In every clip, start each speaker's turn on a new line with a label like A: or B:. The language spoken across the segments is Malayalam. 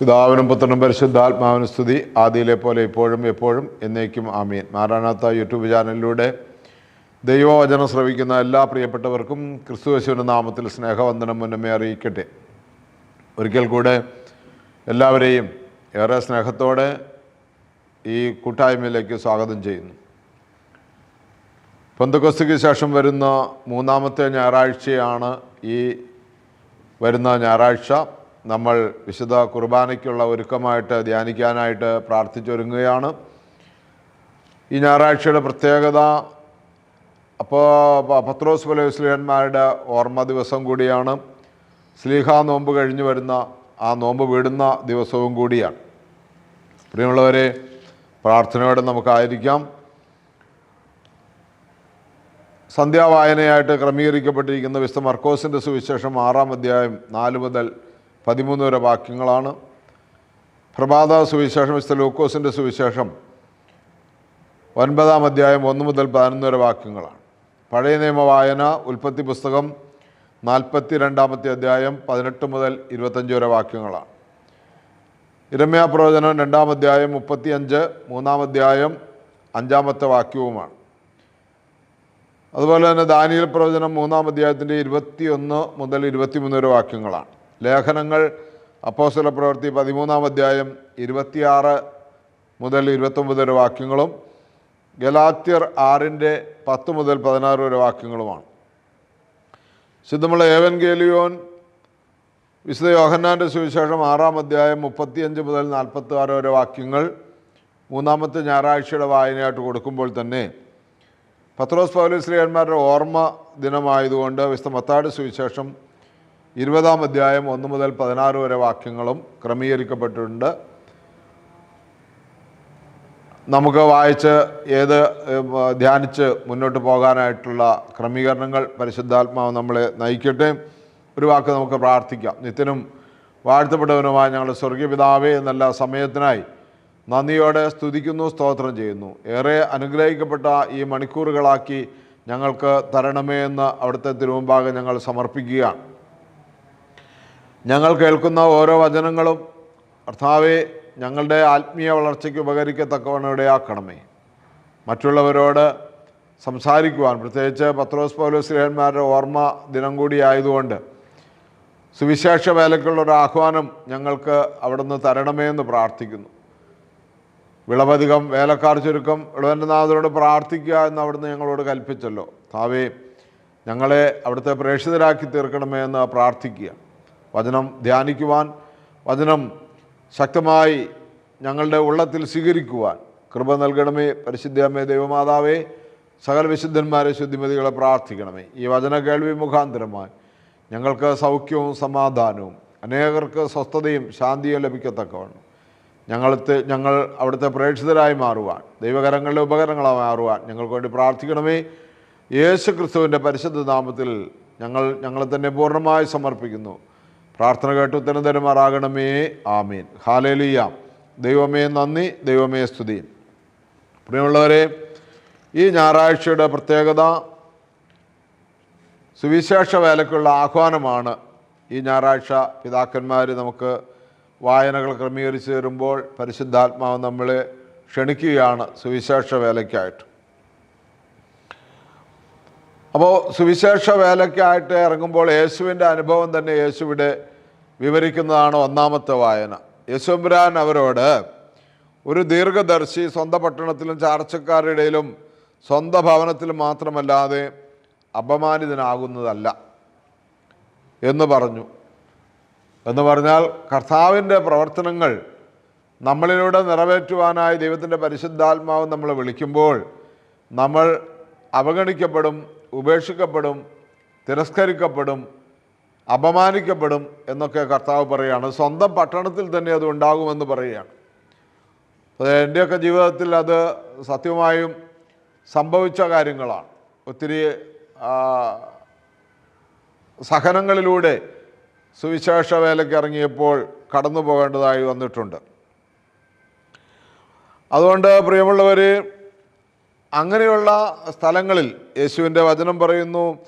A: പിതാവിനും പുത്രനും പരിശുദ്ധാത്മാവിനും സ്തുതി. ആദിയിലെ പോലെ ഇപ്പോഴും എപ്പോഴും എന്നേക്കും ആമീൻ. മാറാനാത്ത യൂട്യൂബ് ചാനലിലൂടെ ദൈവവചനം ശ്രവിക്കുന്ന എല്ലാ പ്രിയപ്പെട്ടവർക്കും ക്രിസ്തുവേശുവിന്റെ നാമത്തിൽ സ്നേഹവന്ദനം മുന്നമേ അറിയിക്കട്ടെ. ഒരിക്കൽ കൂടെ എല്ലാവരെയും ഏറെ സ്നേഹത്തോടെ ഈ കൂട്ടായ്മയിലേക്ക് സ്വാഗതം ചെയ്യുന്നു. പെന്തക്കൊസ്തിക്ക് ശേഷം വരുന്ന മൂന്നാമത്തെ ഞായറാഴ്ചയാണ് ഈ വരുന്ന ഞായറാഴ്ച. നമ്മൾ വിശുദ്ധ കുർബാനയ്ക്കുള്ള ഒരുക്കമായിട്ട് ധ്യാനിക്കാനായിട്ട് പ്രാർത്ഥിച്ചൊരുങ്ങുകയാണ്. ഈ ഞായറാഴ്ചയുടെ പ്രത്യേകത അപ്പോൾ പത്രോസ് പലോസ്ലിഹന്മാരുടെ ഓർമ്മ ദിവസം കൂടിയാണ്. സ്ലീഹ നോമ്പ് കഴിഞ്ഞു വരുന്ന ആ നോമ്പ് വീടുന്ന ദിവസവും കൂടിയാണ്. പ്രിയമുള്ളവരെ പ്രാർത്ഥനയോടെ നമുക്കായിരിക്കാം. സന്ധ്യാവായനയായിട്ട് ക്രമീകരിക്കപ്പെട്ടിരിക്കുന്ന വിശുദ്ധ മർക്കോസിന്റെ സുവിശേഷം ആറാം അധ്യായം നാല് മുതൽ പതിമൂന്ന് വരെ വാക്യങ്ങളാണ്. പ്രഭാത സുവിശേഷം മിസ്റ്റർ ലൂക്കോസിന്റെ സുവിശേഷം ഒൻപതാം അധ്യായം ഒന്ന് മുതൽ പതിനൊന്ന് വരെ വാക്യങ്ങളാണ്. പഴയ നിയമ വായന ഉൽപ്പത്തി പുസ്തകം നാൽപ്പത്തി രണ്ടാമത്തെ അധ്യായം പതിനെട്ട് മുതൽ ഇരുപത്തഞ്ച് വരെ വാക്യങ്ങളാണ്. ഇരമ്യ പ്രവചനം രണ്ടാം അധ്യായം മുപ്പത്തിയഞ്ച് മൂന്നാം അധ്യായം അഞ്ചാമത്തെ വാക്യവുമാണ്. അതുപോലെ തന്നെ ദാനിയൽ പ്രവചനം മൂന്നാം അധ്യായത്തിന്റെ ഇരുപത്തിയൊന്ന് മുതൽ ഇരുപത്തിമൂന്ന് വരെ വാക്യങ്ങളാണ്. ലേഖനങ്ങൾ അപ്പോസ്തല പ്രവൃത്തി പതിമൂന്നാം അധ്യായം ഇരുപത്തിയാറ് മുതൽ ഇരുപത്തൊമ്പത് വരെ വാക്യങ്ങളും ഗലാത്യർ ആറിന്റെ പത്ത് മുതൽ പതിനാറ് വരെ വാക്യങ്ങളുമാണ്. സിദ്ധമുള്ള ഏവൻ ഗേലിയോൻ വിശുദ്ധ യോഹന്നാന്റെ സുവിശേഷം ആറാം അധ്യായം മുപ്പത്തിയഞ്ച് മുതൽ നാൽപ്പത്തി ആറ് വരെ വാക്യങ്ങൾ മൂന്നാമത്തെ ഞായറാഴ്ചയുടെ വായനയായിട്ട് കൊടുക്കുമ്പോൾ തന്നെ പത്രോസ് പൗലീസ് ശ്രീയന്മാരുടെ ഓർമ്മ ദിനമായതുകൊണ്ട് വിശുദ്ധ മത്താട് സുവിശേഷം ഇരുപതാം അധ്യായം ഒന്ന് മുതൽ പതിനാറ് വരെ വാക്യങ്ങളും ക്രമീകരിക്കപ്പെട്ടിട്ടുണ്ട്. നമുക്ക് വായിച്ച് ഏത് ധ്യാനിച്ച് മുന്നോട്ട് പോകാനായിട്ടുള്ള ക്രമീകരണങ്ങൾ പരിശുദ്ധാത്മാവ് നമ്മളെ നയിക്കട്ടെ. ഒരു വാക്ക് നമുക്ക് പ്രാർത്ഥിക്കാം. നിത്യനും വാഴ്ത്തപ്പെട്ടവനുമായ ഞങ്ങളുടെ സ്വർഗീയ പിതാവേ എന്നല്ല സമയത്തിനായി നന്ദിയോടെ സ്തുതിക്കുന്നു സ്തോത്രം ചെയ്യുന്നു. ഏറെ അനുഗ്രഹിക്കപ്പെട്ട ഈ മണിക്കൂറുകളാക്കി ഞങ്ങൾക്ക് തരണമേ എന്ന് അവിടുത്തെ തിരുമുമ്പാകെ ഞങ്ങൾ സമർപ്പിക്കുകയാണ്. ഞങ്ങൾ കേൾക്കുന്ന ഓരോ വചനങ്ങളും കർത്താവെ ഞങ്ങളുടെ ആത്മീയ വളർച്ചയ്ക്ക് ഉപകരിക്കത്തക്കവണ്ണം ഇടയാക്കണമേ മറ്റുള്ളവരോട് സംസാരിക്കുവാൻ പ്രത്യേകിച്ച് പത്രോസ് പൗലോസ്ലിഹന്മാരുടെ ഓർമ്മ ദിനം കൂടി ആയതുകൊണ്ട് സുവിശേഷ വേലയ്ക്കുള്ളൊരു ആഹ്വാനം ഞങ്ങൾക്ക് അവിടുന്ന് തരണമേ എന്ന് പ്രാർത്ഥിക്കുന്നു. വിളവധികം വേലക്കാർ ചുരുക്കം ഇളവന്റെ നാഥനോട് പ്രാർത്ഥിക്കുക എന്ന് അവിടുന്ന് ഞങ്ങളോട് കൽപ്പിച്ചല്ലോ. താവേ ഞങ്ങളെ അവിടുത്തെ പ്രേക്ഷിതരാക്കി തീർക്കണമേ എന്ന് പ്രാർത്ഥിക്കുക. വചനം ധ്യാനിക്കുവാൻ വചനം ശക്തമായി ഞങ്ങളുടെ ഉള്ളത്തിൽ സ്വീകരിക്കുവാൻ. കൃപ നൽകണമേ പരിശുദ്ധമേ ദൈവമാതാവേ സകല വിശുദ്ധന്മാരെ ശുദ്ധിമതികളെ പ്രാർത്ഥിക്കണമേ. ഈ വചന കേൾവി മുഖാന്തരമായി ഞങ്ങൾക്ക് സൗഖ്യവും സമാധാനവും അനേകർക്ക് സ്വസ്ഥതയും ശാന്തിയും ലഭിക്കത്തക്കവണ്ണം. ഞങ്ങളത്തെ ഞങ്ങൾ അവിടുത്തെ പ്രേക്ഷിതരായി മാറുവാൻ ദൈവകരങ്ങളുടെ ഉപകരണങ്ങളായി മാറുവാൻ ഞങ്ങൾക്ക് വേണ്ടി പ്രാർത്ഥിക്കണമേ. യേശു ക്രിസ്തുവിന്റെ പരിശുദ്ധ നാമത്തിൽ ഞങ്ങൾ ഞങ്ങളെ തന്നെ പൂർണമായി സമർപ്പിക്കുന്നു. പ്രാർത്ഥന കേട്ട് ഉത്തരം തരുമാറാകണമേ ആമീൻ. ഹാലേലിയ. ദൈവമേ നന്ദി ദൈവമേ സ്തുതി. പ്രിയമുള്ളവരെ ഈ ഞായറാഴ്ചയുടെ പ്രത്യേകത സുവിശേഷ വേലക്കുള്ള ആഹ്വാനമാണ് ഈ ഞായറാഴ്ച പിതാക്കന്മാർ നമുക്ക് വായനകൾ ക്രമീകരിച്ച് തരുമ്പോൾ പരിശുദ്ധാത്മാവ് നമ്മളെ ക്ഷണിക്കുകയാണ് സുവിശേഷ വേലയ്ക്കായിട്ട്. അപ്പോൾ സുവിശേഷ വേലയ്ക്കായിട്ട് ഇറങ്ങുമ്പോൾ യേശുവിന്റെ അനുഭവം തന്നെ യേശുവിടെ വിവരിക്കുന്നതാണ് ഒന്നാമത്തെ വായന. യേശുമ്പുരാൻ അവരോട് ഒരു ദീർഘദർശി സ്വന്തം പട്ടണത്തിലും ചാർച്ചക്കാരുടെ ഇടയിലും സ്വന്തം ഭവനത്തിലും മാത്രമല്ലാതെ അപമാനിതനാകുന്നതല്ല എന്ന് പറഞ്ഞു. എന്ന് പറഞ്ഞാൽ കർത്താവിന്റെ പ്രവർത്തനങ്ങൾ നമ്മളിലൂടെ നിറവേറ്റുവാനായി ദൈവത്തിന്റെ പരിശുദ്ധാത്മാവ് നമ്മളെ വിളിക്കുമ്പോൾ നമ്മൾ അവഗണിക്കപ്പെടും ഉപേക്ഷിക്കപ്പെടും തിരസ്കരിക്കപ്പെടും അപമാനിക്കപ്പെടും എന്നൊക്കെ കർത്താവ് പറയുകയാണ് സ്വന്തം പട്ടണത്തിൽ തന്നെ അത് ഉണ്ടാകുമെന്ന് പറയുകയാണ്. എന്റെയൊക്കെ ജീവിതത്തിൽ അത് സത്യമായും സംഭവിച്ച കാര്യങ്ങളാണ്. ഒത്തിരി സഹനങ്ങളിലൂടെ സുവിശേഷ വേലയ്ക്ക് ഇറങ്ങിയപ്പോൾ കടന്നു പോകേണ്ടതായി വന്നിട്ടുണ്ട്. അതുകൊണ്ട് പ്രിയമുള്ളവർ അങ്ങനെയുള്ള സ്ഥലങ്ങളിൽ യേശുവിന്റെ വചനം പറയുന്നു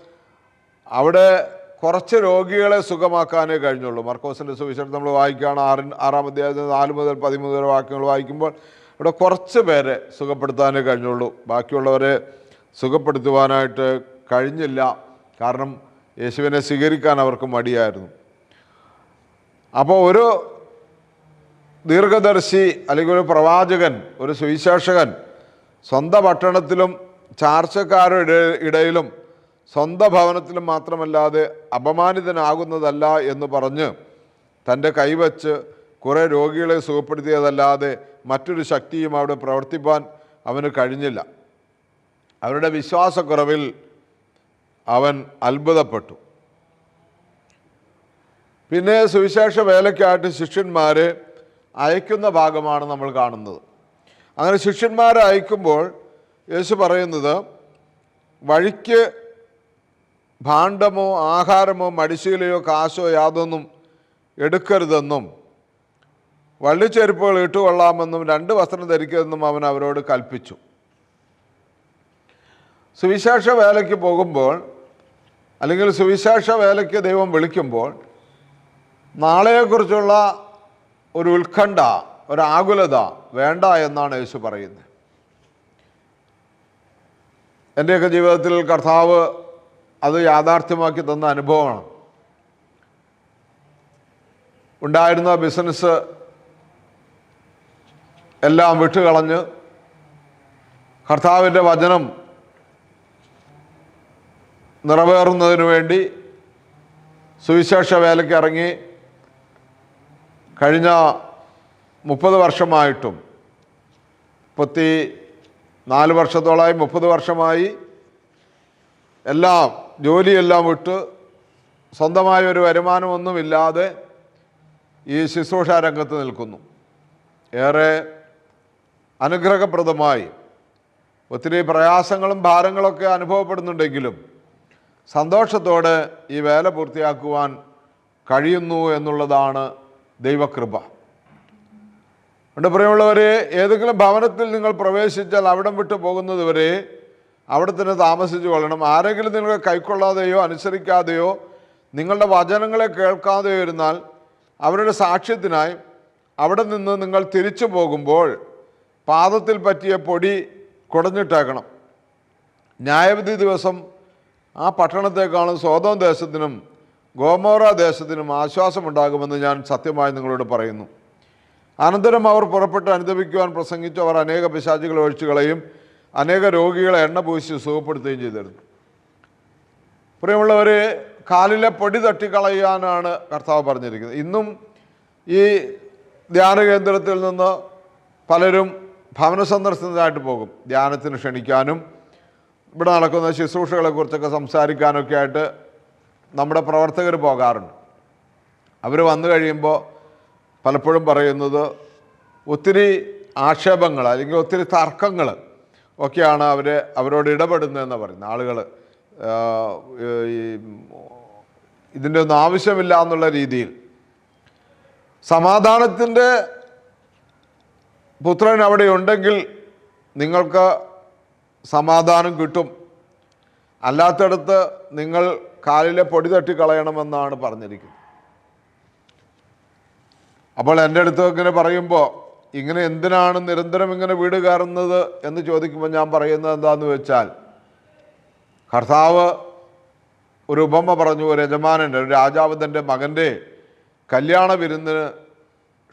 A: അവിടെ കുറച്ച് രോഗികളെ സുഖമാക്കാനേ കഴിഞ്ഞുള്ളൂ. മർക്കോസിന്റെ സുവിശേഷം നമ്മൾ വായിക്കുകയാണ് ആറി ആറാം അധ്യായത്തിൽ നാല് മുതൽ പതിമൂന്ന് വരെ വാക്യങ്ങൾ വായിക്കുമ്പോൾ ഇവിടെ കുറച്ച് പേരെ സുഖപ്പെടുത്താനേ കഴിഞ്ഞുള്ളൂ. ബാക്കിയുള്ളവരെ സുഖപ്പെടുത്തുവാനായിട്ട് കഴിഞ്ഞില്ല. കാരണം യേശുവിനെ സ്വീകരിക്കാൻ അവർക്ക് മടിയായിരുന്നു. അപ്പോൾ ഒരു ദീർഘദർശി അല്ലെങ്കിൽ ഒരു പ്രവാചകൻ ഒരു സുവിശേഷകൻ സ്വന്തം പട്ടണത്തിലും ചാർച്ചക്കാരുടെ ഇടയിലും സ്വന്തം ഭവനത്തിലും മാത്രമല്ലാതെ അപമാനിതനാകുന്നതല്ല എന്ന് പറഞ്ഞ് തന്റെ കൈവച്ച് കുറേ രോഗികളെ സുഖപ്പെടുത്തിയതല്ലാതെ മറ്റൊരു ശക്തിയും അവിടെ പ്രവർത്തിപ്പാൻ അവന് കഴിഞ്ഞില്ല. അവരുടെ വിശ്വാസക്കുറവിൽ അവൻ അത്ഭുതപ്പെട്ടു. പിന്നെ സുവിശേഷ വേലയ്ക്കായിട്ട് ശിഷ്യന്മാരെ അയക്കുന്ന ഭാഗമാണ് നമ്മൾ കാണുന്നത്. അങ്ങനെ ശിഷ്യന്മാരെ അയക്കുമ്പോൾ യേശു പറയുന്നത് വഴിക്ക് ഭാണ്ഡമോ ആഹാരമോ മടിശീലയോ കാശോ യാതൊന്നും എടുക്കരുതെന്നും വള്ളിച്ചെരുപ്പുകൾ ഇട്ടുകൊള്ളാമെന്നും രണ്ട് വസ്ത്രം ധരിക്കരുതെന്നും അവൻ അവരോട് കൽപ്പിച്ചു. സുവിശേഷ വേലയ്ക്ക് പോകുമ്പോൾ അല്ലെങ്കിൽ സുവിശേഷ വേലയ്ക്ക് ദൈവം വിളിക്കുമ്പോൾ നാളെയെക്കുറിച്ചുള്ള ഒരു ഉത്കണ്ഠ ഒരു ആകുലത വേണ്ട എന്നാണ് യേശു പറയുന്നത്. എന്റെയൊക്കെ ജീവിതത്തിൽ കർത്താവ് അത് യാഥാർത്ഥ്യമാക്കി തന്ന അനുഭവമാണ്. ഉണ്ടായിരുന്ന ബിസിനസ് എല്ലാം വിട്ടുകളഞ്ഞ് കർത്താവിന്റെ വചനം നിറവേറുന്നതിന് വേണ്ടി സുവിശേഷ വേലയ്ക്ക് ഇറങ്ങി കഴിഞ്ഞ മുപ്പത് വർഷമായിട്ടും മുപ്പത്തി നാല് വർഷത്തോളമായി മുപ്പത് വർഷമായി എല്ലാം ജോലിയെല്ലാം വിട്ട് സ്വന്തമായ ഒരു വരുമാനമൊന്നുമില്ലാതെ ഈ ശുശ്രൂഷ രംഗത്ത് നിൽക്കുന്നു. ഏറെ അനുഗ്രഹപ്രദമായി ഒത്തിരി പ്രയാസങ്ങളും ഭാരങ്ങളൊക്കെ അനുഭവപ്പെടുന്നുണ്ടെങ്കിലും സന്തോഷത്തോടെ ഈ വേല പൂർത്തിയാക്കുവാൻ കഴിയുന്നു എന്നുള്ളതാണ് ദൈവകൃപ. അതുകൊണ്ട് പ്രിയമുള്ളവരെ ഏതെങ്കിലും ഭവനത്തിൽ നിങ്ങൾ പ്രവേശിച്ചാൽ അവിടം വിട്ടു പോകുന്നത് വരെ അവിടെ തന്നെ താമസിച്ചു കൊള്ളണം. ആരെങ്കിലും നിങ്ങൾ കൈക്കൊള്ളാതെയോ അനുസരിക്കാതെയോ നിങ്ങളുടെ വചനങ്ങളെ കേൾക്കാതെയോ ഇരുന്നാൽ അവരുടെ സാക്ഷ്യത്തിനായി അവിടെ നിന്ന് നിങ്ങൾ തിരിച്ചു പോകുമ്പോൾ പാദത്തിൽ പറ്റിയ പൊടി കുടഞ്ഞിട്ടേക്കണം. ന്യായവിധി ദിവസം ആ പട്ടണത്തെക്കാളും സ്വതം ദേശത്തിനും ഗോമോറ ദേശത്തിനും ആശ്വാസമുണ്ടാകുമെന്ന് ഞാൻ സത്യമായി നിങ്ങളോട് പറയുന്നു. അനന്തരം അവർ പുറപ്പെട്ട് അനുദപിക്കുവാൻ പ്രസംഗിച്ചു. അവർ അനേക പിശാചുകളെ ഒഴിച്ചു കളയും. അനേക രോഗികളെ എണ്ണ പൂശി സുഖപ്പെടുത്തുകയും ചെയ്തിരുന്നു. പ്രിയമുള്ളവർ കാലിലെ പൊടി തട്ടിക്കളയാനാണ് കർത്താവ് പറഞ്ഞിരിക്കുന്നത്. ഇന്നും ഈ ധ്യാന കേന്ദ്രത്തിൽ നിന്ന് പലരും ഭവന സന്ദർശനത്തിനായിട്ട് പോകും. ധ്യാനത്തിന് ക്ഷണിക്കാനും ഇവിടെ നടക്കുന്ന ശുശ്രൂഷകളെ കുറിച്ചൊക്കെ സംസാരിക്കാനൊക്കെ ആയിട്ട് നമ്മുടെ പ്രവർത്തകർ പോകാറുണ്ട്. അവർ വന്നു കഴിയുമ്പോൾ പലപ്പോഴും പറയുന്നത് ഒത്തിരി ആക്ഷേപങ്ങൾ അല്ലെങ്കിൽ ഒത്തിരി തർക്കങ്ങൾ ഒക്കെയാണ് അവർ അവരോട് ഇടപെടുന്നതെന്ന് പറയുന്നത്. ആളുകൾ ഈ ഇതിന്റെ ഒന്നും ആവശ്യമില്ല എന്നുള്ള രീതിയിൽ. സമാധാനത്തിന്റെ പുത്രൻ അവിടെ ഉണ്ടെങ്കിൽ നിങ്ങൾക്ക് സമാധാനം കിട്ടും. അല്ലാത്തടത്ത് നിങ്ങൾ കാലിലെ പൊടി തട്ടി കളയണമെന്നാണ് പറഞ്ഞിരിക്കുന്നത്. അപ്പോൾ എന്റെ അടുത്ത് ഇങ്ങനെ പറയുമ്പോൾ ഇങ്ങനെ എന്തിനാണ് നിരന്തരം ഇങ്ങനെ വീട് കയറുന്നത് എന്ന് ചോദിക്കുമ്പോൾ ഞാൻ പറയുന്നത് എന്താന്ന് വെച്ചാൽ കർത്താവ് ഒരു ഉപമ പറഞ്ഞു ഒരു യജമാനന്റെ ഒരു രാജാവ് തന്റെ മകന്റെ കല്യാണ വിരുന്നിന്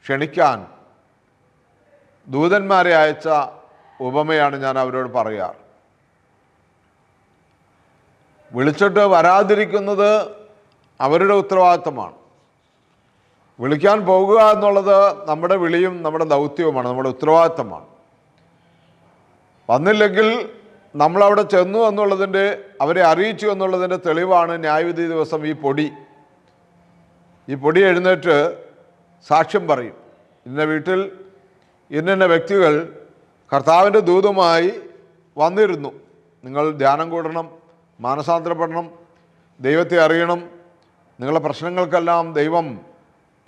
A: ക്ഷണിക്കാൻ ദൂതന്മാരെ അയച്ച ഉപമയാണ് ഞാൻ അവരോട് പറയാറ്. വിളിച്ചിട്ട് വരാതിരിക്കുന്നത് അവരുടെ ഉത്തരവാദിത്തമാണ് വിളിക്കാൻ പോകുക എന്നുള്ളത് നമ്മുടെ വിളിയും നമ്മുടെ ദൗത്യവുമാണ് നമ്മുടെ ഉത്തരവാദിത്തമാണ്. വന്നില്ലെങ്കിൽ നമ്മളവിടെ ചെന്നു എന്നുള്ളതിന്റെ അവരെ അറിയിച്ചു എന്നുള്ളതിന്റെ തെളിവാണ് ന്യായവിധി ദിവസം ഈ പൊടി. ഈ പൊടി എഴുന്നേറ്റ് സാക്ഷ്യം പറയും. ഇന്ന വീട്ടിൽ ഇന്ന വ്യക്തികൾ കർത്താവിന്റെ ദൂതുമായി വന്നിരുന്നു. നിങ്ങൾ ധ്യാനം കൂടണം മാനസാന്തരപ്പെടണം ദൈവത്തെ അറിയണം നിങ്ങളുടെ പ്രശ്നങ്ങൾക്കെല്ലാം ദൈവം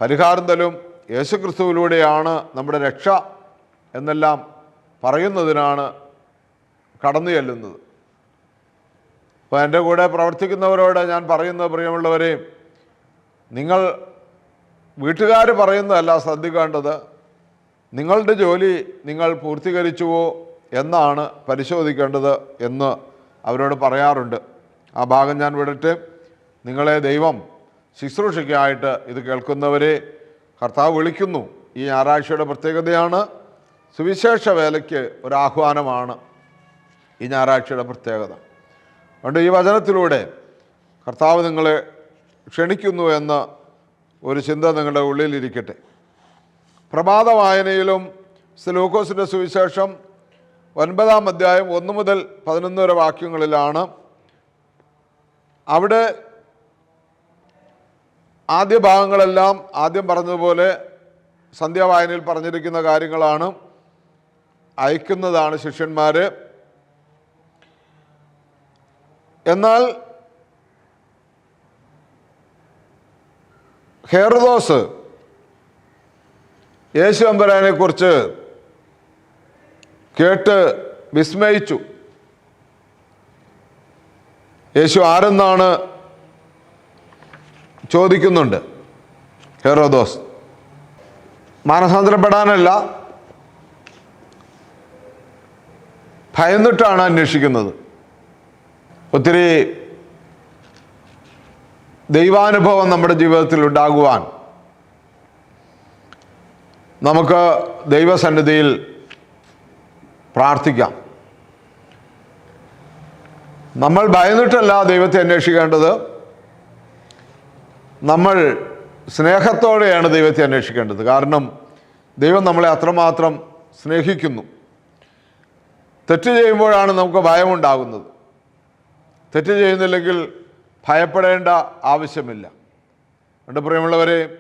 A: പരിഹാരം തരും യേശുക്രിസ്തുവിലൂടെയാണ് നമ്മുടെ രക്ഷ എന്നെല്ലാം പറയുന്നതിനാണ് കടന്നു ചെല്ലുന്നത്. അപ്പോൾ എന്റെ കൂടെ പ്രവർത്തിക്കുന്നവരോട് ഞാൻ പറയുന്ന പ്രിയമുള്ളവരെ നിങ്ങൾ വീട്ടുകാർ പറയുന്നതല്ല ശ്രദ്ധിക്കേണ്ടത്. നിങ്ങളുടെ ജോലി നിങ്ങൾ പൂർത്തീകരിച്ചുവോ എന്നാണ് പരിശോധിക്കേണ്ടത് എന്ന് അവരോട് പറയാറുണ്ട്. ആ ഭാഗം ഞാൻ വിടട്ടെ. നിങ്ങളെ ദൈവം ശുശ്രൂഷയ്ക്കായിട്ട് ഇത് കേൾക്കുന്നവരെ കർത്താവ് വിളിക്കുന്നു. ഈ ഞായറാഴ്ചയുടെ പ്രത്യേകതയാണ് സുവിശേഷ വേലയ്ക്ക് ഒരാഹ്വാനമാണ് ഈ ഞായറാഴ്ചയുടെ പ്രത്യേകത. അതുകൊണ്ട് ഈ വചനത്തിലൂടെ കർത്താവ് നിങ്ങളെ ക്ഷണിക്കുന്നു എന്ന ഒരു ചിന്ത നിങ്ങളുടെ ഉള്ളിലിരിക്കട്ടെ. പ്രഭാത വായനയിലും സ്ലൂക്കോസിന്റെ സുവിശേഷം ഒൻപതാം അധ്യായം ഒന്ന് മുതൽ പതിനൊന്ന് വരെ വാക്യങ്ങളിലാണ്. അവിടെ ആദ്യ ഭാഗങ്ങളെല്ലാം ആദ്യം പറഞ്ഞതുപോലെ സന്ധ്യാവായനയിൽ പറഞ്ഞിരിക്കുന്ന കാര്യങ്ങളാണ് അയക്കുന്നതാണ് ശിഷ്യന്മാർ എന്നാൽ ഹെയർദോസ് യേശു അമ്പരാനെക്കുറിച്ച് കേട്ട് വിസ്മയിച്ചു. യേശു ആരെന്നാണ് ചോദിക്കുന്നുണ്ട്. ഹെറോദോസ് മാനസാന്തരപ്പെടാനല്ല ഭയന്നിട്ടാണ് അന്വേഷിക്കുന്നത്. ഒത്തിരി ദൈവാനുഭവം നമ്മുടെ ജീവിതത്തിൽ ഉണ്ടാകുവാൻ നമുക്ക് ദൈവസന്നിധിയിൽ പ്രാർത്ഥിക്കാം. നമ്മൾ ഭയന്നിട്ടല്ല ദൈവത്തെ അന്വേഷിക്കേണ്ടത്. നമ്മൾ സ്നേഹത്തോടെയാണ് ദൈവത്തെ അന്വേഷിക്കേണ്ടത്. കാരണം ദൈവം നമ്മളെ അത്രമാത്രം സ്നേഹിക്കുന്നു. തെറ്റ് ചെയ്യുമ്പോഴാണ് നമുക്ക് ഭയമുണ്ടാകുന്നത്. തെറ്റ് ചെയ്യുന്നില്ലെങ്കിൽ ഭയപ്പെടേണ്ട ആവശ്യമില്ല. എന്റെ പ്രിയമുള്ളവരെ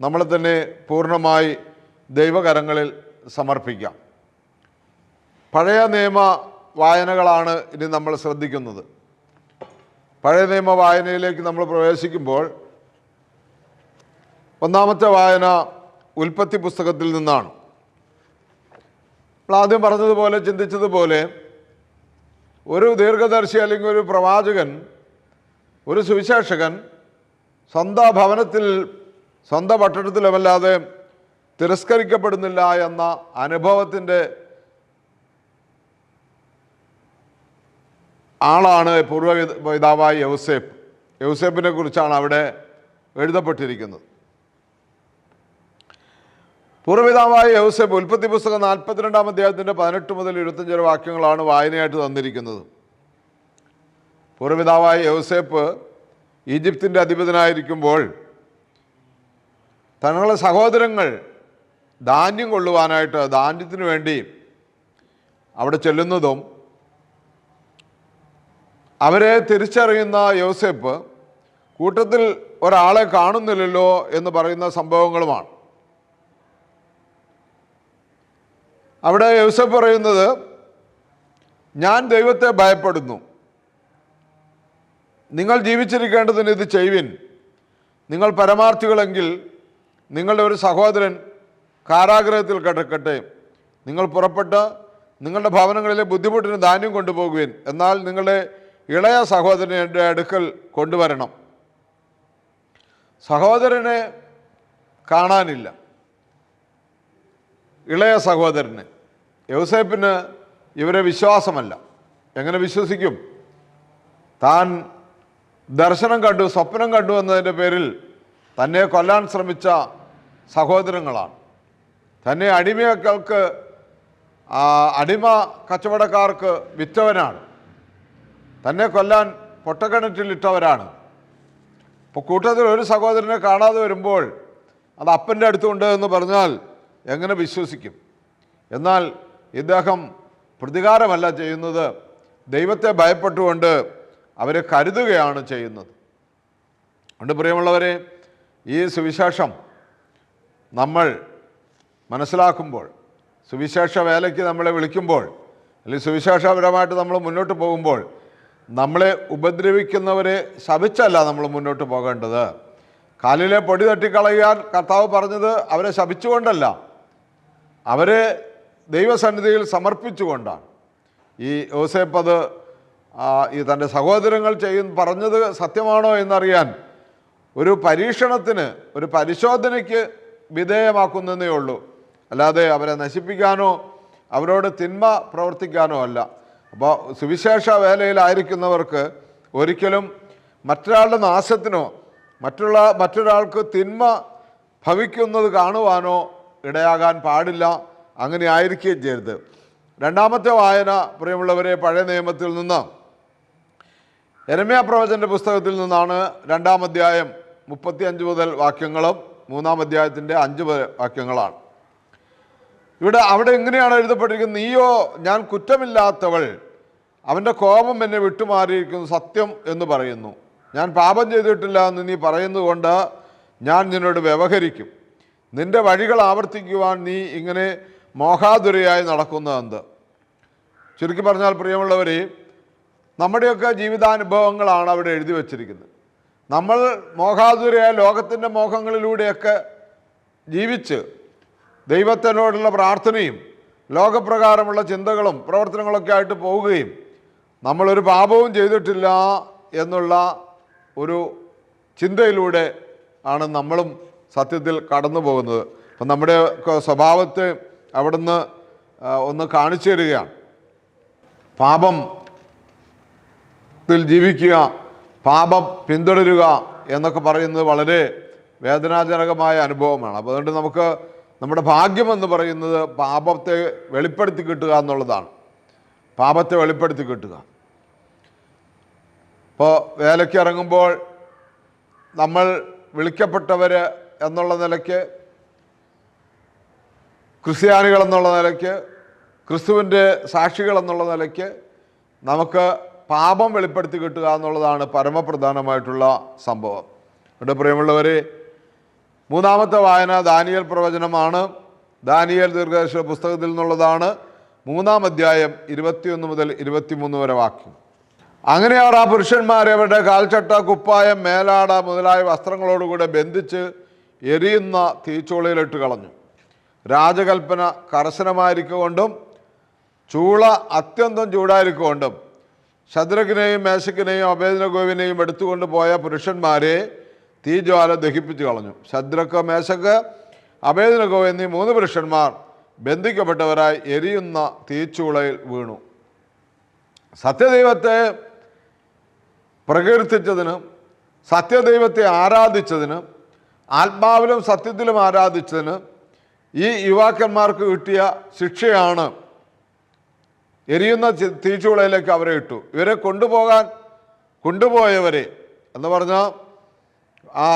A: നമ്മളെ തന്നെ പൂർണമായി ദൈവകരങ്ങളിൽ സമർപ്പിക്കാം. പഴയ നിയമ വായനകളാണ് ഇനി നമ്മൾ ശ്രദ്ധിക്കുന്നത്. പഴയ നിയമ വായനയിലേക്ക് നമ്മൾ പ്രവേശിക്കുമ്പോൾ ഒന്നാമത്തെ വായന ഉൽപ്പത്തി പുസ്തകത്തിൽ നിന്നാണ്. നമ്മൾ ആദ്യം പറഞ്ഞതുപോലെ ചിന്തിച്ചതുപോലെ ഒരു ദീർഘദർശി അല്ലെങ്കിൽ ഒരു പ്രവാചകൻ ഒരു സുവിശേഷകൻ സ്വന്തം ഭവനത്തിൽ സ്വന്തം പട്ടണത്തിലുമല്ലാതെ തിരസ്കരിക്കപ്പെടുന്നില്ല എന്ന അനുഭവത്തിന്റെ ആളാണ് പൂർവ പിതാവായ യൗസേപ്പ്. യൗസേപ്പിനെ കുറിച്ചാണ് അവിടെ എഴുതപ്പെട്ടിരിക്കുന്നത്. പൂർവപിതാവായ യൗസേപ്പ് ഉൽപ്പത്തി പുസ്തകം നാൽപ്പത്തിരണ്ടാം അധ്യായത്തിന്റെ പതിനെട്ട് മുതൽ ഇരുപത്തഞ്ച് വാക്യങ്ങളാണ് വായനയായിട്ട് തന്നിരിക്കുന്നത്. പൂർവപിതാവായ യൗസേപ്പ് ഈജിപ്തിന്റെ അധിപതനായിരിക്കുമ്പോൾ തങ്ങളുടെ സഹോദരങ്ങൾ ധാന്യം കൊള്ളുവാനായിട്ട് ധാന്യത്തിന് വേണ്ടി അവിടെ ചെല്ലുന്നതും അവരെ തിരിച്ചറിയുന്ന യോസേപ്പ് കൂട്ടത്തിൽ ഒരാളെ കാണുന്നില്ലല്ലോ എന്ന് പറയുന്ന സംഭവങ്ങളുമാണ്. അവിടെ യോസേപ്പ് പറയുന്നത് ഞാൻ ദൈവത്തെ ഭയപ്പെടുന്നു. നിങ്ങൾ ജീവിച്ചിരിക്കേണ്ടതിന് ഇത് ചെയ്യുവിൻ നിങ്ങൾ പരമാർത്ഥികളെങ്കിൽ നിങ്ങളുടെ ഒരു സഹോദരൻ കാരാഗ്രഹത്തിൽ കിടക്കട്ടെ. നിങ്ങൾ പുറപ്പെട്ട് നിങ്ങളുടെ ഭവനങ്ങളിലെ ബുദ്ധിമുട്ടിന് ധാന്യം കൊണ്ടുപോകുവിൻ. എന്നാൽ നിങ്ങളുടെ ഇളയ സഹോദരന്റെ അടുക്കൽ കൊണ്ടുവരണം. സഹോദരനെ കാണാനില്ല. ഇളയ സഹോദരന്. യൗസേപ്പിന് ഇവരെ വിശ്വാസമല്ല. എങ്ങനെ വിശ്വസിക്കും? താൻ ദർശനം കണ്ടു സ്വപ്നം കണ്ടു എന്നതിന്റെ പേരിൽ തന്നെ കൊല്ലാൻ ശ്രമിച്ച സഹോദരങ്ങളാണ്. തന്നെ അടിമകൾക്ക് അടിമ കച്ചവടക്കാർക്ക് വിറ്റവനാണ്. തന്നെ കൊല്ലാൻ പൊട്ടക്കിണറ്റിലിട്ടവരാണ്. ഇപ്പോൾ കൂട്ടത്തിൽ ഒരു സഹോദരനെ കാണാതെ വരുമ്പോൾ അത് അപ്പന്റെ അടുത്തുണ്ട് എന്ന് പറഞ്ഞാൽ എങ്ങനെ വിശ്വസിക്കും? എന്നാൽ ഇദ്ദേഹം പ്രതികാരമല്ല ചെയ്യുന്നത്. ദൈവത്തെ ഭയപ്പെട്ടുകൊണ്ട് അവരെ കരുതുകയാണ് ചെയ്യുന്നത്. അതുകൊണ്ട് പ്രിയമുള്ളവരെ ഈ സുവിശേഷം നമ്മൾ മനസ്സിലാക്കുമ്പോൾ സുവിശേഷ വേലയ്ക്ക് നമ്മളെ വിളിക്കുമ്പോൾ അല്ലെങ്കിൽ സുവിശേഷപരമായിട്ട് നമ്മൾ മുന്നോട്ട് പോകുമ്പോൾ നമ്മളെ ഉപദ്രവിക്കുന്നവരെ ശപിച്ചല്ല നമ്മൾ മുന്നോട്ട് പോകേണ്ടത്. കാലിലെ പൊടി തട്ടിക്കളയാൻ കർത്താവ് പറഞ്ഞത് അവരെ ശപിച്ചുകൊണ്ടല്ല. അവരെ ദൈവസന്നിധിയിൽ സമർപ്പിച്ചുകൊണ്ടാണ്. ഈ യോസേപ്പ് അത് ആ, ഈ തന്റെ സഹോദരങ്ങൾ ചെയ്യും പറഞ്ഞത് സത്യമാണോ എന്നറിയാൻ ഒരു പരീക്ഷണത്തിന് ഒരു പരിശോധനയ്ക്ക് വിധേയമാക്കുന്നതേ ഉള്ളൂ. അല്ലാതെ അവരെ നശിപ്പിക്കാനോ അവരോട് തിന്മ പ്രവർത്തിക്കാനോ അല്ല. അപ്പോൾ സുവിശേഷ വേലയിലായിരിക്കുന്നവർക്ക് ഒരിക്കലും മറ്റൊരാളുടെ നാശത്തിനോ മറ്റുള്ള മറ്റൊരാൾക്ക് തിന്മ ഭവിക്കുന്നത് കാണുവാനോ ഇടയാകാൻ പാടില്ല. അങ്ങനെ ആയിരിക്കുകയും ചെയ്യരുത്. രണ്ടാമത്തെ വായന പ്രിയമുള്ളവരെ പഴയ നിയമത്തിൽ നിന്ന്. എരമ്യാ പ്രവചന്റെ പുസ്തകത്തിൽ നിന്നാണ് രണ്ടാം അധ്യായം മുപ്പത്തി അഞ്ച് മുതൽ വാക്യങ്ങളും മൂന്നാം അധ്യായത്തിന്റെ അഞ്ച് വാക്യങ്ങളാണ്. ഇവിടെ അവിടെ എങ്ങനെയാണ് എഴുതപ്പെട്ടിരിക്കുന്നത്? നീയോ ഞാൻ കുറ്റമില്ലാത്തവൾ. അവന്റെ കോപം എന്നെ വിട്ടുമാറിയിരിക്കുന്നു സത്യം എന്ന് പറയുന്നു. ഞാൻ പാപം ചെയ്തിട്ടില്ല എന്ന് നീ പറയുന്നതുകൊണ്ട് ഞാൻ നിന്നോട് വ്യവഹരിക്കും. നിന്റെ വഴികൾ ആവർത്തിക്കുവാൻ നീ ഇങ്ങനെ മോഹാതുരയായി നടക്കുന്നതെന്ത് ചുരുക്കി പറഞ്ഞാൽ പ്രിയമുള്ളവരെ നമ്മുടെയൊക്കെ ജീവിതാനുഭവങ്ങളാണ് അവിടെ എഴുതി വച്ചിരിക്കുന്നത്. നമ്മൾ മോഹാതുരയായ ലോകത്തിന്റെ മോഹങ്ങളിലൂടെയൊക്കെ ജീവിച്ച് ദൈവത്തിനോടുള്ള പ്രാർത്ഥനയും ലോകപ്രകാരമുള്ള ചിന്തകളും പ്രവർത്തനങ്ങളൊക്കെ ആയിട്ട് പോവുകയും നമ്മളൊരു പാപവും ചെയ്തിട്ടില്ല എന്നുള്ള ഒരു ചിന്തയിലൂടെ ആണ് നമ്മളും സത്യത്തിൽ കടന്നു പോകുന്നത്. അപ്പം നമ്മുടെ സ്വഭാവത്തെ അവിടുന്ന് ഒന്ന് കാണിച്ചു തരികയാണ്. പാപം ത്തിൽ ജീവിക്കുക പാപം പിന്തുടരുക എന്നൊക്കെ പറയുന്നത് വളരെ വേദനാജനകമായ അനുഭവമാണ്. അപ്പോൾ അതുകൊണ്ട് നമുക്ക് നമ്മുടെ ഭാഗ്യം എന്ന് പറയുന്നത് പാപത്തെ വെളിപ്പെടുത്തി കിട്ടുക എന്നുള്ളതാണ്. പാപത്തെ വെളിപ്പെടുത്തി കിട്ടുക. ഇപ്പോൾ വേലയ്ക്ക് ഇറങ്ങുമ്പോൾ നമ്മൾ വിളിക്കപ്പെട്ടവർ എന്നുള്ള നിലയ്ക്ക് ക്രിസ്ത്യാനികൾ എന്നുള്ള നിലയ്ക്ക് ക്രിസ്തുവിന്റെ സാക്ഷികൾ എന്നുള്ള നിലയ്ക്ക് നമുക്ക് പാപം വെളിപ്പെടുത്തി കിട്ടുക എന്നുള്ളതാണ് പരമപ്രധാനമായിട്ടുള്ള സംഭവം. ഇവിടെ പ്രിയമുള്ളവരെ മൂന്നാമത്തെ വായന ദാനിയൽ പ്രവചനമാണ്. ദാനിയൽ ദീർഘദർശ പുസ്തകത്തിൽ നിന്നുള്ളതാണ് മൂന്നാം അധ്യായം ഇരുപത്തിയൊന്ന് മുതൽ ഇരുപത്തിമൂന്ന് വരെ വാക്യം. അങ്ങനെയാണ് ആ പുരുഷന്മാരെ അവരുടെ കാൽച്ചട്ട കുപ്പായം മേലാട മുതലായ വസ്ത്രങ്ങളോടുകൂടെ ബന്ധിച്ച് എരിയുന്ന തീച്ചുളയിലിട്ട് കളഞ്ഞു. രാജകൽപ്പന കർശനമായിരിക്കൊണ്ടും ചൂള അത്യന്തം ചൂടായിരിക്കൊണ്ടും ശത്രുഘ്നെയും മേശക്കിനെയും അഭേദനഗോവിനെയും എടുത്തുകൊണ്ട് പോയ പുരുഷന്മാരെ തീജ്വാല ദഹിപ്പിച്ചു കളഞ്ഞു. ശദ്രക്ക് മേശക്ക് അഭേദനഗോ എന്നീ മൂന്ന് പുരുഷന്മാർ ബന്ധിക്കപ്പെട്ടവരായി എരിയുന്ന തീച്ചൂളയിൽ വീണു. സത്യദൈവത്തെ പ്രകീർത്തിച്ചതിനും സത്യദൈവത്തെ ആരാധിച്ചതിന് ആത്മാവിലും സത്യത്തിലും ആരാധിച്ചതിന് ഈ യുവാക്കന്മാർക്ക് കിട്ടിയ ശിക്ഷയാണ്. എരിയുന്ന തീച്ചുളയിലേക്ക് അവരെ ഇട്ടു. ഇവരെ കൊണ്ടുപോകാൻ കൊണ്ടുപോയവരെ എന്ന് പറഞ്ഞാൽ ആ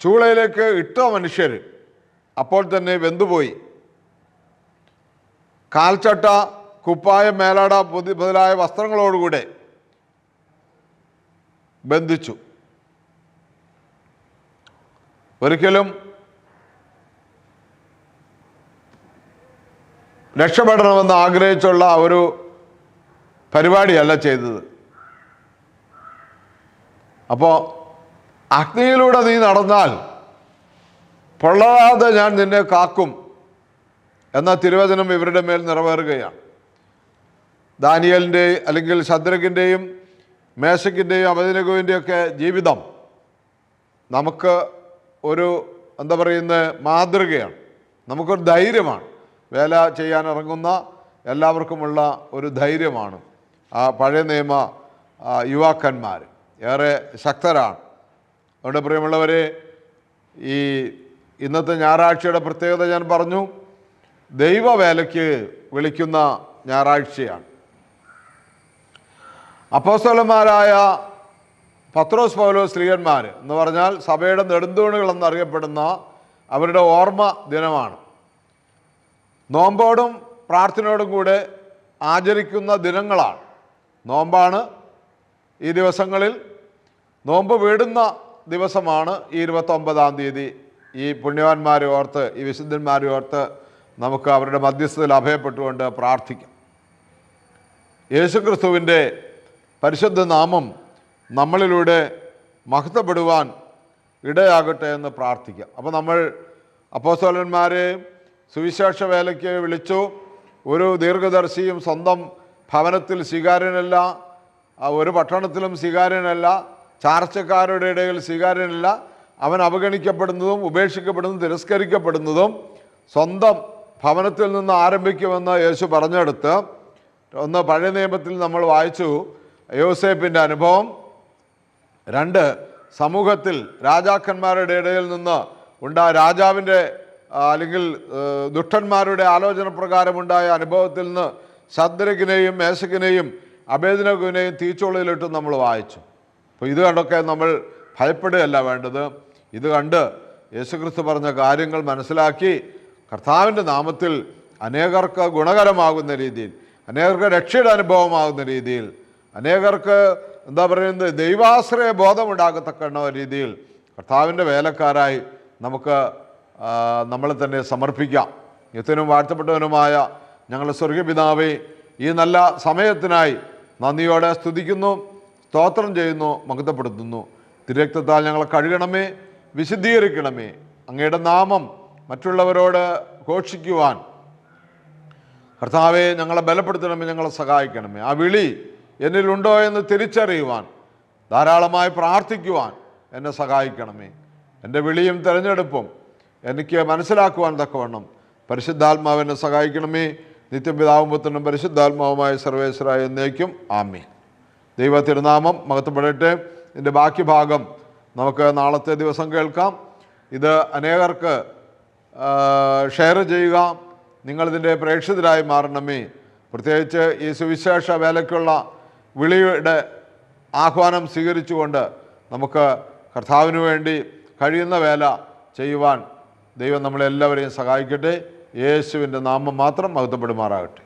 A: ചൂളയിലേക്ക് ഇട്ട മനുഷ്യർ അപ്പോൾ തന്നെ വെന്തുപോയി. കാൽച്ചട്ട കുപ്പായ മേലാട മുതലായ വസ്ത്രങ്ങളോടുകൂടെ ബന്ധിച്ചു. ഒരിക്കലും രക്ഷപ്പെടണമെന്ന് ആഗ്രഹിച്ചുള്ള ഒരു പരിപാടിയല്ല ചെയ്തത്. അപ്പോൾ അഗ്നിയിലൂടെ നീ നടന്നാൽ പൊള്ളാതെ ഞാൻ നിന്നെ കാക്കും എന്ന തിരുവചനം ഇവരുടെ മേൽ നിറവേറുകയാണ്. ദാനിയലിന്റെ അല്ലെങ്കിൽ ശദ്രകിന്റെയും മേശക്കിന്റെയും അമദിനകുവിന്റെയൊക്കെ ജീവിതം നമുക്ക് ഒരു എന്താ പറയുന്ന മാതൃകയാണ്. നമുക്കൊരു ധൈര്യമാണ്. വേല ചെയ്യാൻ ഇറങ്ങുന്ന എല്ലാവർക്കുമുള്ള ഒരു ധൈര്യമാണ് ആ പഴയ നിയമ യുവാക്കന്മാർ. ഏറെ ശക്തരാണ്. അതുകൊണ്ട് പ്രിയമുള്ളവരെ ഈ ഇന്നത്തെ ഞായറാഴ്ചയുടെ പ്രത്യേകത ഞാൻ പറഞ്ഞു. ദൈവവേലയ്ക്ക് വിളിക്കുന്ന ഞായറാഴ്ചയാണ്. അപ്പോസ്തലന്മാരായ പത്രോസ് പൗലോ സ്ത്രീയന്മാർ എന്ന് പറഞ്ഞാൽ സഭയുടെ നെടുന്തൂണുകൾ എന്നറിയപ്പെടുന്ന അവരുടെ ഓർമ്മ ദിനമാണ്. നോമ്പോടും പ്രാർത്ഥനയോടും കൂടെ ആചരിക്കുന്ന ദിനങ്ങളാണ്. നോമ്പാണ് ഈ ദിവസങ്ങളിൽ നോമ്പ് വീടുന്ന ദിവസമാണ് ഈ ഇരുപത്തൊമ്പതാം തീയതി. ഈ പുണ്യവാന്മാരെ ഓർത്ത് ഈ വിശുദ്ധന്മാരെ ഓർത്ത് നമുക്ക് അവരുടെ മധ്യസ്ഥതയിൽ അഭയപ്പെട്ടുകൊണ്ട് പ്രാർത്ഥിക്കാം. യേശുക്രിസ്തുവിന്റെ പരിശുദ്ധ നാമം നമ്മളിലൂടെ മഹത്വപ്പെടുവാൻ ഇടയാകട്ടെ എന്ന് പ്രാർത്ഥിക്കുക അപ്പോൾ നമ്മൾ അപ്പോസ്തലന്മാരെ സുവിശേഷ വേലയ്ക്ക് വിളിച്ചു. ഒരു ദീർഘദർശിയും സ്വന്തം ഭവനത്തിൽ സ്വീകാര്യനല്ല ഒരു പട്ടണത്തിലും സ്വീകാര്യനല്ല ചാർച്ചക്കാരുടെ ഇടയിൽ സ്വീകാര്യനല്ല. അവൻ അവഗണിക്കപ്പെടുന്നതും ഉപേക്ഷിക്കപ്പെടുന്നതും തിരസ്കരിക്കപ്പെടുന്നതും സ്വന്തം ഭവനത്തിൽ നിന്ന് ആരംഭിക്കുമെന്ന് യേശു പറഞ്ഞെടുത്ത് ഒന്ന് പഴയ നിയമത്തിൽ നമ്മൾ വായിച്ചു. യോസേപ്പിന്റെ അനുഭവം. രണ്ട് സമൂഹത്തിൽ രാജാക്കന്മാരുടെ ഇടയിൽ നിന്ന് ഉണ്ടായ രാജാവിന്റെ അല്ലെങ്കിൽ ദുഷ്ടന്മാരുടെ ആലോചന പ്രകാരമുണ്ടായ അനുഭവത്തിൽ നിന്ന് ശദ്രകിനെയും മേശകിനെയും അഭേദനകുവിനെയും തീച്ചുള്ളിലിട്ട് നമ്മൾ വായിച്ചു. അപ്പോൾ ഇത് കണ്ടൊക്കെ നമ്മൾ ഭയപ്പെടുകയല്ല വേണ്ടത്. ഇത് കണ്ട് യേശുക്രിസ്തു പറഞ്ഞ കാര്യങ്ങൾ മനസ്സിലാക്കി കർത്താവിന്റെ നാമത്തിൽ അനേകർക്ക് ഗുണകരമാകുന്ന രീതിയിൽ അനേകർക്ക് രക്ഷയുടെ അനുഭവമാകുന്ന രീതിയിൽ അനേകർക്ക് എന്താ പറയുന്നത്? ദൈവാശ്രയ ബോധമുണ്ടാകത്തക്ക രീതിയിൽ കർത്താവിന്റെ വേലക്കാരായി നമുക്ക് നമ്മളെ തന്നെ സമർപ്പിക്കാം. നിത്യനും വാഴ്ത്തപ്പെട്ടവനുമായ ഞങ്ങളുടെ സ്വർഗപിതാവേ ഈ നല്ല സമയത്തിനായി നന്ദിയോടെ സ്തുതിക്കുന്നു സ്തോത്രം ചെയ്യുന്നു മഹത്വപ്പെടുത്തുന്നു. തിരക്തത്താൽ ഞങ്ങളെ കഴുകണമേ വിശുദ്ധീകരിക്കണമേ. അങ്ങയുടെ നാമം മറ്റുള്ളവരോട് ഘോഷിക്കുവാൻ കർത്താവെ ഞങ്ങളെ ബലപ്പെടുത്തണമേ ഞങ്ങളെ സഹായിക്കണമേ. ആ വിളി എന്നിലുണ്ടോ എന്ന് തിരിച്ചറിയുവാൻ ധാരാളമായി പ്രാർത്ഥിക്കുവാൻ എന്നെ സഹായിക്കണമേ. എന്റെ വിളിയും തിരഞ്ഞെടുപ്പും എനിക്ക് മനസ്സിലാക്കുവാൻ തക്കവണ്ണം പരിശുദ്ധാത്മാവെന്നെ സഹായിക്കണമേ. നിത്യം പിതാവും പുത്രനും പരിശുദ്ധാത്മാവുമായ സർവേശ്വരായ എന്നേക്കും ആമേ ദൈവ തിരുനാമം മഹത്വപ്പെടട്ടെ. ഇതിന്റെ ബാക്കി ഭാഗം നമുക്ക് നാളത്തെ ദിവസം കേൾക്കാം. ഇത് അനേകർക്ക് ഷെയർ ചെയ്യുക. നിങ്ങളിതിന്റെ പ്രേക്ഷിതരായി മാറണമേ. പ്രത്യേകിച്ച് ഈ സുവിശേഷ വേലയ്ക്കുള്ള വിളിയുടെ ആഹ്വാനം സ്വീകരിച്ചുകൊണ്ട് നമുക്ക് കർത്താവിന് വേണ്ടി കഴിയുന്ന വേല ചെയ്യുവാൻ ദൈവം നമ്മളെല്ലാവരെയും സഹായിക്കട്ടെ. യേശുവിന്റെ നാമം മാത്രം മഹത്വപ്പെടുമാറാകട്ടെ.